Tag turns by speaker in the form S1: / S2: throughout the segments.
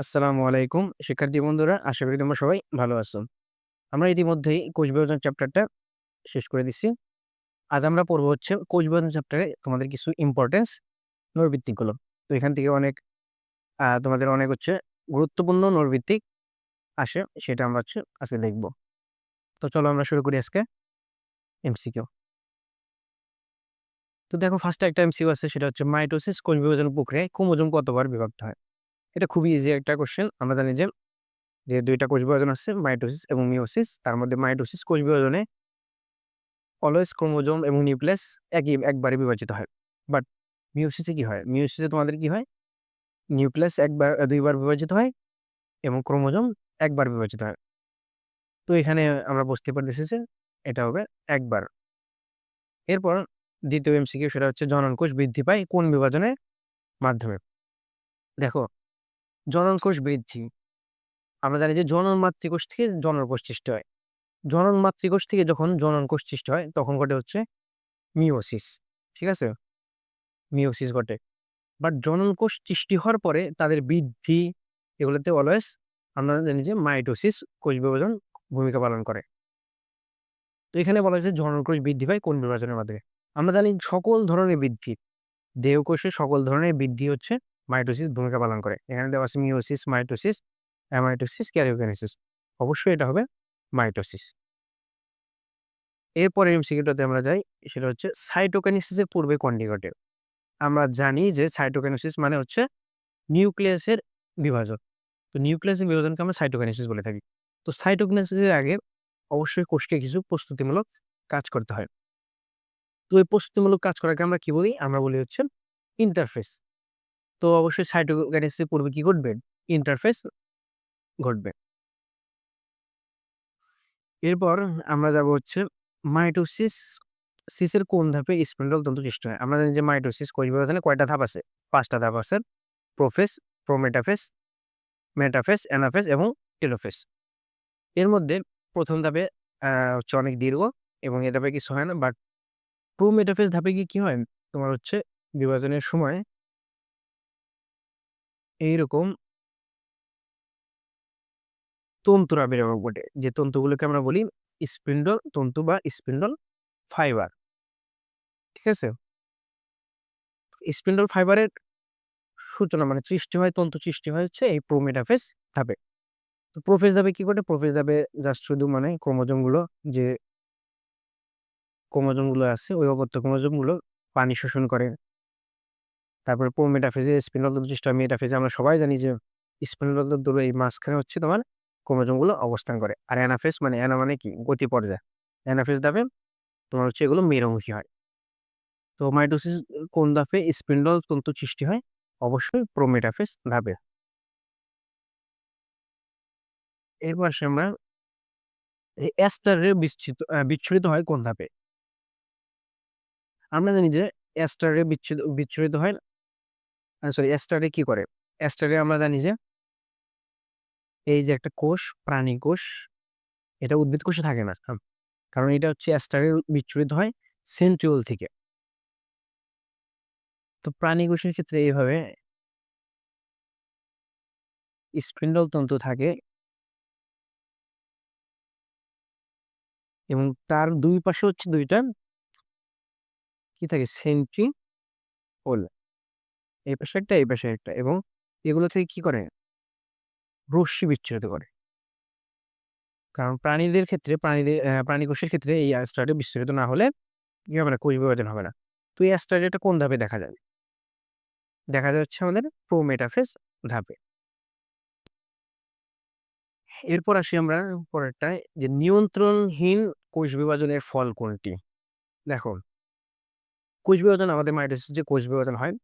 S1: আসসালামু আলাইকুম। শিক্ষার্থী বন্ধুরা, আশা করি তোমরা সবাই ভালো আছো। আমরা ইতিমধ্যেই বিভাজন চ্যাপ্টারটা শেষ করে দিচ্ছি আজ আমরা পড়ব হচ্ছে বিভাজন চ্যাপ্টারে তোমাদের কিছু ইম্পর্টেন্স নৈর্ভিত্তিকগুলো তো এখান থেকে অনেক তোমাদের অনেক হচ্ছে গুরুত্বপূর্ণ নৈর্ভিত্তিক আসে, সেটা আমরা হচ্ছে আজকে দেখব। তো চলো আমরা শুরু করি আজকে এমসিকিউ তো দেখো ফার্স্টে একটা এমসিকিউ আছে, সেটা হচ্ছে মাইটোসিস কোষ বিভাজন প্রক্রিয়ায় ক্রোমোজোম কতবার বিভক্ত হয়? এটা খুবই ইজি একটা কোশ্চেন আমরা জানি যে যে দুইটা কোষ বিভাজন আছে, মাইটোসিস এবং মিওসিস তার মধ্যে মাইটোসিস কোষ বিভাজনে অলওয়েজ ক্রোমোজোম এবং নিউক্লিয়াস একই, একবারে বিভাজিত হয়। বাট মিওসিসে কি হয়? মিওসিসে তোমাদের কি হয়? নিউক্লিয়াস একবার, দুইবার বিভাজিত হয় এবং ক্রোমোজোম একবার বিভাজিত হয়। তো এখানে আমরা বুঝতে পারতেছি যে, এটা হবে একবার। এরপর দ্বিতীয় এমসিকিউ সেটা হচ্ছে জনন কোষ বৃদ্ধি পায় কোন বিভাজনের মাধ্যমে। দেখো জনন কোষ বৃদ্ধি। আমরা জানি যে জনন মাতৃকোষ থেকে জনন কোষ সৃষ্টি হয়। জনন মাতৃকোষ থেকে যখন জনন কোষ সৃষ্টি হয়, তখন ঘটে হচ্ছে মিওসিস ঠিক আছে? মিওসিস ঘটে। বাট জনন কোষ সৃষ্টি হওয়ার পরে তাদের বৃদ্ধি এগুলোতে অলওয়েজ আমরা জানি যে মাইটোসিস কোষ বিভাজন ভূমিকা পালন করে। তো এখানে বলা হয়েছে জনন কোষ বৃদ্ধি পায় কোন বিভাজনের মাধ্যমে। আমরা জানি সকল ধরনের বৃদ্ধি দেহ কোষে সকল ধরনের বৃদ্ধি হচ্ছে মাইটোসিস ভূমিকা পালন করে। এখানে দেওয়া আছে মিওসিস মাইটোসিস, অ্যামাইটোসিস, ক্যারিওকাইনেসিস। অবশ্যই এটা হবে মাইটোসিস। এরপরের এমসিকিউটাতে আমরা যাই, সেটা হচ্ছে সাইটোকাইনেসিসের পূর্বে কোনটি ঘটে? আমরা জানি যে সাইটোকাইনেসিস মানে হচ্ছে নিউক্লিয়াসের বিভাজন। তো নিউক্লিয়াসের বিভাজনকে আমরা সাইটোকাইনেসিস বলে থাকি। তো সাইটোকাইনেসিসের আগে অবশ্যই কোষকে কিছু প্রস্তুতিমূলক কাজ করতে হয়। তো এই প্রস্তুতিমূলক কাজ করাকে আমরা কি বলি? আমরা বলি হচ্ছে ইন্টারফেস তো অবশ্যই সাইটোকাইনেসিসের পূর্বে কি ঘটবে? ইন্টারফেস ঘটবে। এরপর আমরা যাব হচ্ছে মাইটোসিস, সিসের কোন ধাপে স্পিন্ডল তন্তু সৃষ্টি হয়? আমরা জানি যে মাইটোসিস কোষ বিভাজনে কয়টা ধাপ আছে? পাঁচটা ধাপ আছে। প্রোফেস, প্রোমেটাফেস, মেটাফেস, অ্যানাফেস এবং টেলোফেস। এর মধ্যে প্রথম ধাপে হচ্ছে অনেক দীর্ঘ এবং এ ধাপে কিছু হয় না বাট প্রোমেটাফেস ধাপে কি কি হয়? তোমার হচ্ছে বিভাজনের সময় এইরকম তন্তুর আবির্ভাব ঘটে যে তন্তুগুলোকে আমরা বলি স্পিন্ডল তন্তু বা স্পিন্ডল ফাইবার। ঠিক আছে? স্পিন্ডল ফাইবারের সূচনা মানে সৃষ্টি হয়, তন্তু সৃষ্টি হয় হচ্ছে এই প্রোমেটাফেস ধাপে। তো প্রোফেস ধাপে কি ঘটে? প্রোফেস ধাপে জাস্ট শুধু মানে ক্রোমোজোমগুলো যে ক্রোমোজোমগুলো আছে, ওই অবর্ত ক্রোমোজোমগুলো পানি শোষণ করে। তারপরে তন্তু সৃষ্টি হয় মেটাফেজে আমরা সবাই জানি যে স্পিন্ডল তন্তু এই মাঝখানে হচ্ছে তোমার ক্রোমোজোমগুলো অবস্থান করে। আর অ্যানাফেস মানে অ্যানা মানে কি? গতি পর্যায়। অ্যানাফেস ধাপে তোমার হচ্ছে এগুলো মেরুমুখী হয়। তো মাইটোসিস কোন ধাপে স্পিন্ডল তন্তু সৃষ্টি হয়? অবশ্যই প্রোমেটাফেস ধাপে। এরপর আসি আমরা অ্যাস্টারে বিচ্ছিত বিচ্ছুরিত হয় কোন ধাপে? আমরা জানি যে অ্যাস্টারে বিচ্ছিত বিচ্ছুরিত হয় সরি অ্যাস্টারে কি করে? অ্যাস্টারে আমরা জানি যে এই যে একটা কোষ, প্রাণী কোষ, এটা উদ্ভিদ কোষে থাকে না। কারণ এটা হচ্ছে অ্যাস্টারে বিচ্ছুরিত হয় সেন্ট্রিওল থেকে। তো প্রাণী কোষের ক্ষেত্রে এইভাবে স্পিন্ডল তন্তু থাকে। এবং তার দুই পাশে হচ্ছে দুইটা কি থাকে? সেন্ট্রি হোল এই পাশে একটা, এই পাশে একটা এবং এগুলো থেকে কি করে? রশ্মি বিচ্ছুরিত করে। কারণ প্রাণীদের ক্ষেত্রে, প্রাণীদের প্রাণী কোষের ক্ষেত্রে এই অ্যাস্টারে বিস্তারিত না হলে কি হবে না? কোষ বিভাজন হবে না। তো এই অ্যাস্টারিয়াটা কোন ধাপে দেখা যাবে? দেখা যাচ্ছে আমাদের প্রোমেটাফেস ধাপে। এরপর আসি আমরা পরেরটায় যে নিয়ন্ত্রণহীন কোষ বিভাজনের ফল কোনটি? দেখো, কোষ বিভাজন আমাদের মাইটোসিস যে কোষ বিভাজন হয়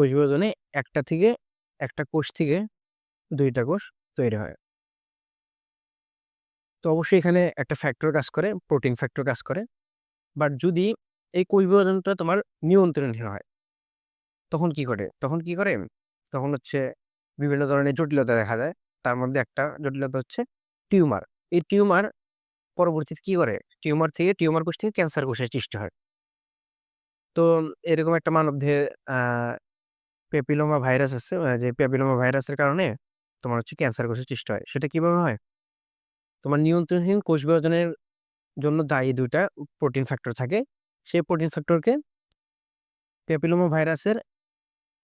S1: কোষ বিভাজনে একটা থেকে একটা কোষ থেকে দুইটা কোষ তৈরি হয়। তো অবশ্যই এখানে একটা ফ্যাক্টর কাজ করে প্রোটিন ফ্যাক্টর কাজ করে। বাট যদি এই কোষ বিভাজনটা তোমার নিয়ন্ত্রণহীন হয়, তখন কি করে? তখন কি করে? তখন হচ্ছে বিভিন্ন ধরনের জটিলতা দেখা যায় তার মধ্যে একটা জটিলতা হচ্ছে টিউমার। এই টিউমার পরবর্তীতে কি করে? টিউমার থেকে, টিউমার কোষ থেকে ক্যান্সার কোষের সৃষ্টি হয়। তো এরকম একটা মানবদেহে পেপিলোমা ভাইরাস আছে যে পেপিলোমা ভাইরাসের কারণে তোমার হচ্ছে ক্যান্সার কোষের সৃষ্টি হয়। সেটা কীভাবে হয়? তোমার নিয়ন্ত্রণহীন কোষ বিভাজনের জন্য দায়ী দুইটা প্রোটিন ফ্যাক্টর থাকে। সেই প্রোটিন ফ্যাক্টরকে পেপিলোমা ভাইরাসের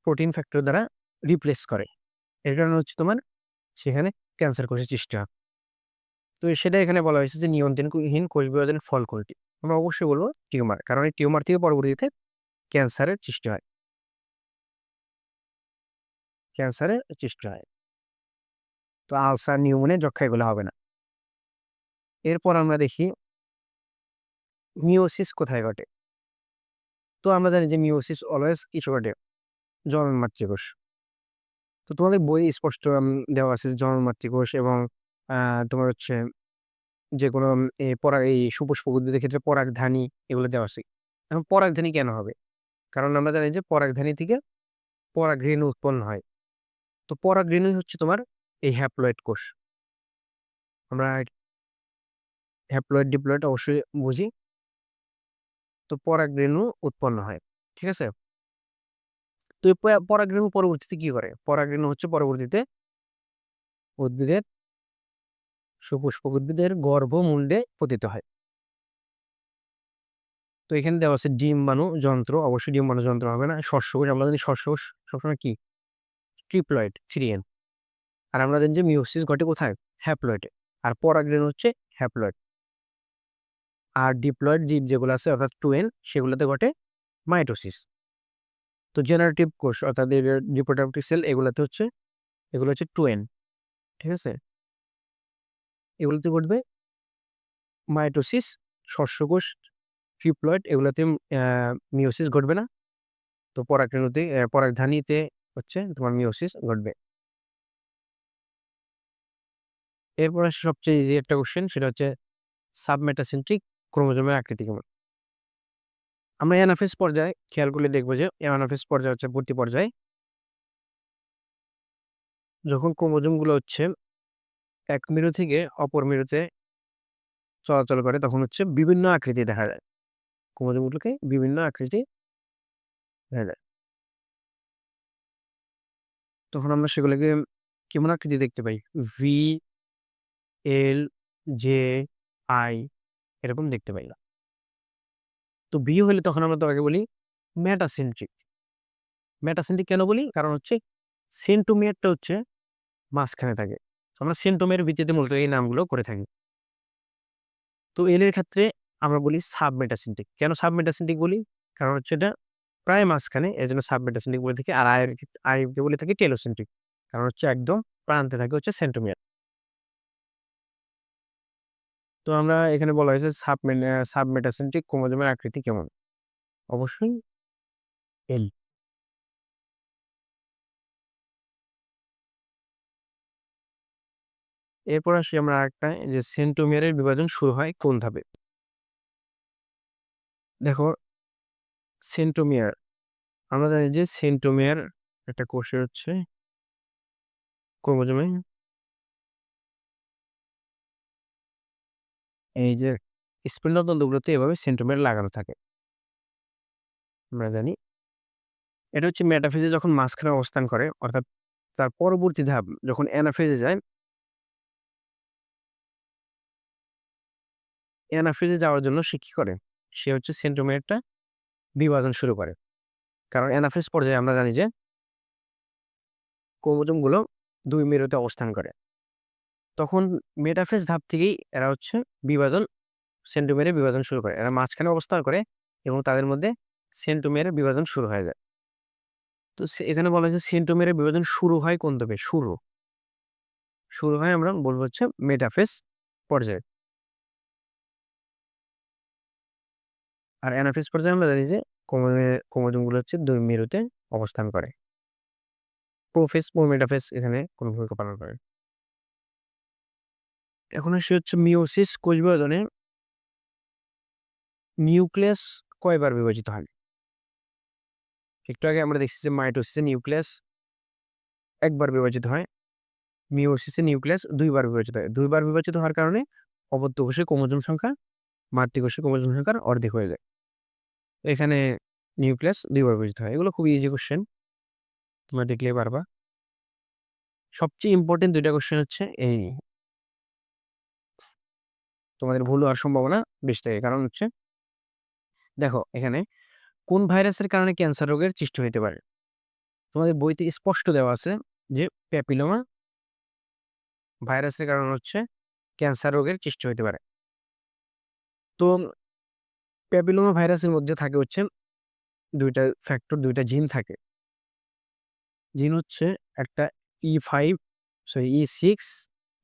S1: প্রোটিন ফ্যাক্টর দ্বারা রিপ্লেস করে। এর কারণে হচ্ছে তোমার সেখানে ক্যান্সার কোষের সৃষ্টি হয়। তো সেটা এখানে বলা হয়েছে যে নিয়ন্ত্রণহীন কোষ বিভাজনের ফল কোনটি? আমরা অবশ্যই বলব টিউমার, কারণ এই টিউমার থেকে পরবর্তীতে ক্যান্সারের সৃষ্টি হয়। ক্যান্সারের সৃষ্টি হয়। তো আলসার, নিউমোনিয়া যক্ষা এগুলো হবে না। এরপর আমরা দেখি মিওসিস কোথায় ঘটে? তো আমরা জানি যে মিওসিস অলওয়েজ কিছু ঘটে জন্ম মাতৃকোষ। তো তোমাদের বই স্পষ্ট দেওয়া আছে জন্ম মাতৃকোষ এবং তোমার হচ্ছে যে কোনো পরাগ, এই সুপুষ্পক উদ্ভিদের ক্ষেত্রে পরাগধানী এগুলো দেওয়া আছে। এখন পরাগধানী কেন হবে? কারণ আমরা জানি যে পরাগধানী থেকে পরাগরেণু উৎপন্ন হয়। তো পরাগরেণুই হচ্ছে তোমার এই হ্যাপ্লয়েড কোষ। আমরা হ্যাপ্লয়েড ডিপ্লয়েড অবশ্যই বুঝি। তো পরাগরেণু উৎপন্ন হয়, ঠিক আছে? তো এই পরাগরেণু পরবর্তীতে কি করে? পরাগরেণু হচ্ছে পরবর্তীতে উদ্ভিদের সুপুষ্পক উদ্ভিদের গর্ভমুণ্ডে পতিত হয়। তো এখানে দেওয়া আছে ডিম্বাণু যন্ত্র অবশ্যই ডিম্বাণু যন্ত্র হবে না। শস্যকোষ আমরা জানি শস্যকোষ সবসময় কি? ট্রিপ্লয়েড থ্রিএন আর আমরা জানি যে মিওসিস ঘটে কোথায়? হ্যাপ্লয়েডে। আর পরাগরেণু হচ্ছে হ্যাপ্লয়েড। আর ডিপ্লয়েড জীব যেগুলো আছে, অর্থাৎ টুয়েন, সেগুলোতে ঘটে মাইটোসিস। তো জেনারেটিভ কোষ, অর্থাৎ রিপ্রোডাক্টিভ সেল, এগুলোতে হচ্ছে, এগুলো হচ্ছে টুয়েন। ঠিক আছে? এগুলোতে ঘটবে মাইটোসিস, শস্যকোষ, ট্রিপ্লয়েড, এগুলোতে মিওসিস ঘটবে না। তো পরাগরেণুতে পরাগধানীতে হচ্ছে তোমার মিওসিস ঘটবে। এরপর আসে সবচেয়ে ইজি একটা কোশ্চেন সেটা হচ্ছে সাবমেটাসেন্ট্রিক ক্রোমোজোমের আকৃতি কেমন? আমরা অ্যানাফেস পর্যায়ে খেয়াল করলে দেখব যে অ্যানাফেস পর্যায়ে হচ্ছে ভর্তি পর্যায়ে যখন ক্রোমোজোমগুলো হচ্ছে এক মেরু থেকে অপর মেরুতে চলাচল করে, তখন হচ্ছে বিভিন্ন আকৃতি দেখা যায়। ক্রোমোজোমগুলোকে বিভিন্ন আকৃতি দেখা যায়। তখন আমরা সেগুলোকে কেমন আকৃতি দেখতে পাই? ভি এল জে আই এরকম দেখতে পাই না তো ভি হলে তখন আমরা তাকে বলি মেটাসেন্ট্রিক ম্যাটাসেন্ট্রিক কেন বলি? কারণ হচ্ছে সেন্টোমিয়ারটা হচ্ছে মাঝখানে থাকে। আমরা সেন্টোমিয়ার ভিত্তিতে মূলত এই নামগুলো করে থাকি। তো এল এর ক্ষেত্রে আমরা বলি সাবমেটাসেন্ট্রিক কেন সাবমেটাসেন্ট্রিক বলি? কারণ হচ্ছে এটা প্রায় মাঝখানে এর জন্য সাবমেটাসেন্ট্রিক বলে থাকি আর আয়ের আইকে বলে থাকি টেলোসেন্ট্রিক কারণ হচ্ছে একদম প্রান্তে থাকে হচ্ছে সেন্টোমিয়ার তো আমরা এখানে বলা হয়েছে সাবমে সাবমেটাসেন্ট্রিক ক্রোমোজোমের আকৃতি কেমন? অবশ্যই এল। এরপর আসি আমরা আরেকটা যে সেন্টোমিয়ারের বিভাজন শুরু হয় কোন ধাপে? দেখো সেন্টোমিয়ার। আমরা জানি যে সেন্টোমিয়ার একটা কোষের হচ্ছে ক্রোমোজোমে এই যে স্পিন্ডতন্ত্রগুলোতে এভাবে সেন্টোমিয়ার লাগানো থাকে। আমরা জানি। এটা হচ্ছে মেটাফেজে যখন মাঝখানে অবস্থান করে, অর্থাৎ তার পরবর্তী ধাপ যখন অ্যানাফেজে যায়, অ্যানাফেজে যাওয়ার জন্য সে কি করে? সে হচ্ছে সেন্টোমিয়ারটা বিভাজন শুরু করে। কারণ অ্যানাফেজ পর্যায়ে আমরা জানি যে ক্রোমোজোমগুলো দুই মেরুতে অবস্থান করে। তখন মেটাফেজ ধাপ থেকেই এরা হচ্ছে বিভাজন সেন্টোমিয়ারের বিভাজন শুরু করে। এরা মাঝখানে অবস্থান করে এবং তাদের মধ্যে সেন্টোমিয়ারের বিভাজন শুরু হয়ে যায়। তো এখানে বলা হয়েছে সেন্টোমিয়ারের বিভাজন শুরু হয় কোন ধাপে? শুরু। শুরু হয় আমরা বলব হচ্ছে মেটাফেস পর্যায়ে। আর অ্যানাফেজ পর্যায়ে আমরা জানি যে ক্রোমোজোমে ক্রোমোজোমগুলো হচ্ছে দুই মেরুতে অবস্থান করে। প্রোফেস ও মেটাফেজ এখানে কোনো ভূমিকা পালন করে। এখন আসি হচ্ছে মিওসিস কোষ বিভাজনে নিউক্লিয়াস কয়বার বিভাজিত হয়? একটু আগে আমরা দেখছি যে মাইটোসিসে নিউক্লিয়াস একবার বিভাজিত হয় মিওসিসে নিউক্লিয়াস দুইবার বিভাজিত হয়। দুইবার বিভাজিত হওয়ার কারণে অবদ্ধ কোষে ক্রোমোজোম সংখ্যা মাতৃকোষে ক্রোমোজোম সংখ্যার অর্ধেক হয়ে যায়। এখানে নিউক্লিয়াস দুইবার বিভাজিত হয়। এগুলো খুবই ইজি কোশ্চেন তোমরা দেখলে পারবা। সবচেয়ে ইম্পর্টেন্ট দুইটা কোশ্চেন হচ্ছে এই। তোমাদের ভুল হওয়ার সম্ভাবনা বেশি থাকে। কারণ হচ্ছে, দেখো, এখানে কোন ভাইরাসের কারণে ক্যান্সার রোগের সৃষ্টি হতে পারে? তোমাদের বইতে স্পষ্ট দেওয়া আছে যে প্যাপিলোমা ভাইরাসের কারণে হচ্ছে ক্যান্সার রোগের সৃষ্টি হতে পারে। তো প্যাপিলোমা ভাইরাসের মধ্যে থাকে হচ্ছে দুইটা ফ্যাক্টর দুইটা জিন থাকে। জিন হচ্ছে একটা E five sorry E six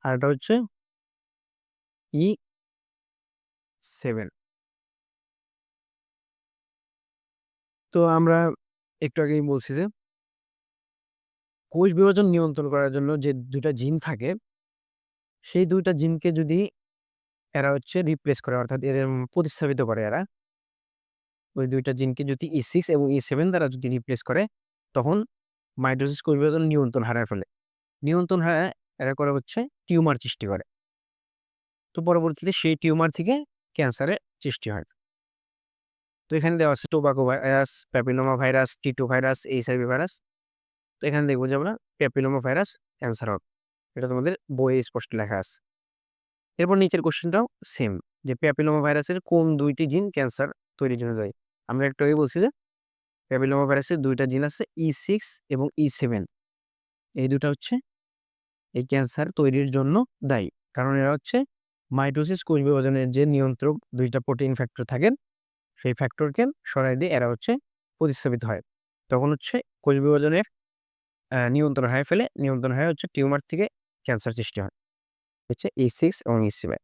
S1: আর একটা হচ্ছে ই সেভেন তো আমরা একটু আগেই বলছি যে কোষ বিভাজন নিয়ন্ত্রণ করার জন্য যে দুইটা জিন থাকে, সেই দুইটা জিনকে যদি এরা হচ্ছে রিপ্লেস করে, অর্থাৎ এদের প্রতিস্থাপিত করে এরা। ওই দুইটা জিনকে যদি ই সিক্স এবং ই সেভেন দ্বারা যদি রিপ্লেস করে, তখন মাইটোসিস বিভাজন নিয়ন্ত্রণ হারায় ফেলে। নিয়ন্ত্রণ হারায়, এরা করে হচ্ছে টিউমার সৃষ্টি করে। তো পরবর্তীতে সেই টিউমার থেকে ক্যান্সারের সৃষ্টি হয়। তো এখানে দেওয়া আছে টোবাকো ভাইরাস প্যাপিলোমা ভাইরাস টিটো ভাইরাস এইচআইভি ভাইরাস। তো এখানে দেখব যে আমরা প্যাপিলোমা ভাইরাস ক্যান্সার হবে। এটা তোমাদের বইয়ে স্পষ্ট লেখা আছে। এরপর নিচের কোশ্চেনটাও সেম যে প্যাপিলোমা ভাইরাসের কোন দুইটি জিন ক্যান্সার তৈরির জন্য দায়ী? আমরা একটু আগে বলছি যে প্যাপিলোমা ভাইরাসের দুইটা জিন আছে ই সিক্স এবং ই সেভেন এই দুটা হচ্ছে এই ক্যান্সার তৈরির জন্য দায়ী। কারণ এরা হচ্ছে মাইটোসিস কোষ বিভাজনের যে নিয়ন্ত্রক, দুইটা প্রোটিন ফ্যাক্টর থাকেন সেই ফ্যাক্টরকে সরাই দিয়ে এরা হচ্ছে প্রতিস্থাপিত হয়। তখন হচ্ছে কোষ বিভাজনের নিয়ন্ত্রণ হয়ে ফেলে, নিয়ন্ত্রণ হয়ে হচ্ছে টিউমার থেকে ক্যান্সার সৃষ্টি হয়। হচ্ছে ই সিক্স এবং ই সেভেন।